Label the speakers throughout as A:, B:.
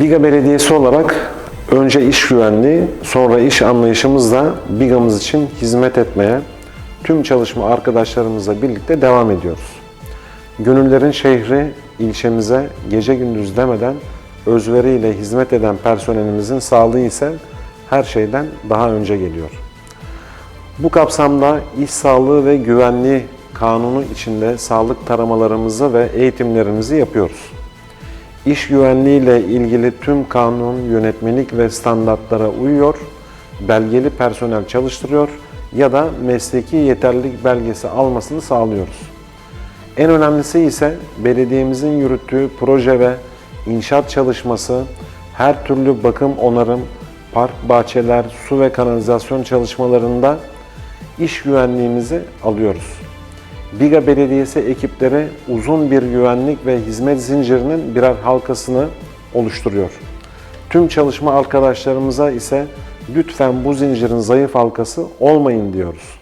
A: Biga Belediyesi olarak önce iş güvenliği, sonra iş anlayışımızla Biga'mız için hizmet etmeye tüm çalışma arkadaşlarımızla birlikte devam ediyoruz. Gönüllerin şehri ilçemize gece gündüz demeden özveriyle hizmet eden personelimizin sağlığı ise her şeyden daha önce geliyor. Bu kapsamda iş sağlığı ve güvenliği kanunu içinde sağlık taramalarımızı ve eğitimlerimizi yapıyoruz. İş güvenliği ile ilgili tüm kanun, yönetmelik ve standartlara uyuyor, belgeli personel çalıştırıyor ya da mesleki yeterlilik belgesi almasını sağlıyoruz. En önemlisi ise belediyemizin yürüttüğü proje ve inşaat çalışması, her türlü bakım onarım, park, bahçeler, su ve kanalizasyon çalışmalarında iş güvenliğimizi alıyoruz. Biga Belediyesi ekipleri uzun bir güvenlik ve hizmet zincirinin birer halkasını oluşturuyor. Tüm çalışma arkadaşlarımıza ise lütfen bu zincirin zayıf halkası olmayın diyoruz.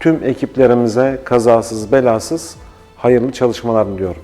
A: Tüm ekiplerimize kazasız belasız hayırlı çalışmalar diliyorum.